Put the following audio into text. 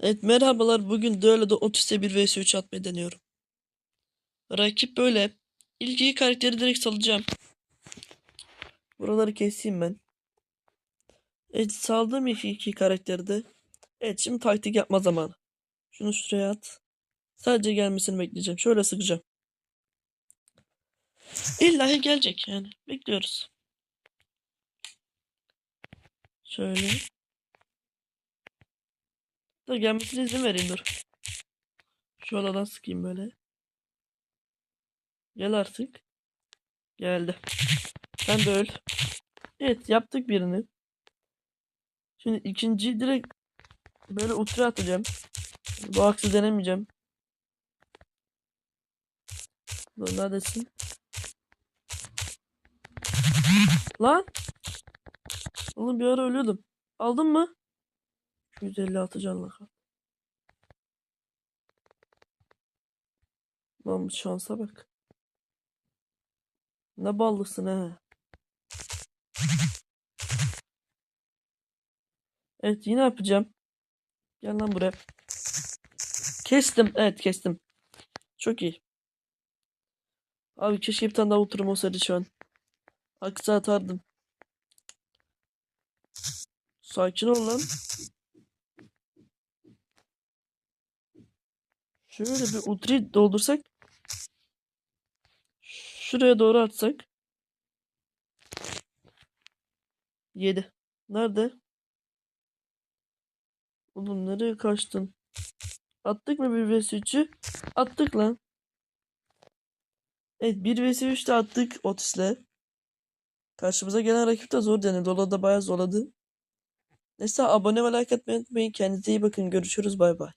Evet merhabalar bugün Duelo'da Otis'e 1 vs 3 atmayı deniyorum. Rakip böyle. İlk iki karakteri direkt salacağım. Buraları keseyim ben. Evet saldım ilk iki karakteri de. Evet şimdi taktik yapma zamanı. Şunu şuraya at. Sadece gelmesini bekleyeceğim. Şöyle sıkacağım. İllahi gelecek yani. Bekliyoruz. Şöyle. Dur gelmesine izin vereyim dur. Şu aradan sıkayım böyle. Gel artık. Geldi. Sen de öl. Evet yaptık birini. Şimdi ikinciyi direkt böyle ultra atacağım. Bu aksı denemeyeceğim. Dur neredesin? Lan! Oğlum bir ara ölüyordum. Aldın mı? 156 canlı kal. Lan şansa bak. Ne ballısın he. Evet yine yapacağım. Gel lan buraya. Kestim. Evet kestim. Çok iyi. Abi keşke bir tane daha oturum olsaydı şu an. Aksi atardım. Sakin ol lan. Şöyle bir ultrayı doldursak. Şuraya doğru atsak. 7. Nerede? Oğlum nereye kaçtın? Attık mı 1 vs 3'ü? Attık lan. Evet 1 vs 3 de attık Otis'le. Karşımıza gelen rakip de zor denedi. Dola da bayağı zorladı. Neyse abone ve like atmayı unutmayın. Kendinize iyi bakın. Görüşürüz. Bay bay.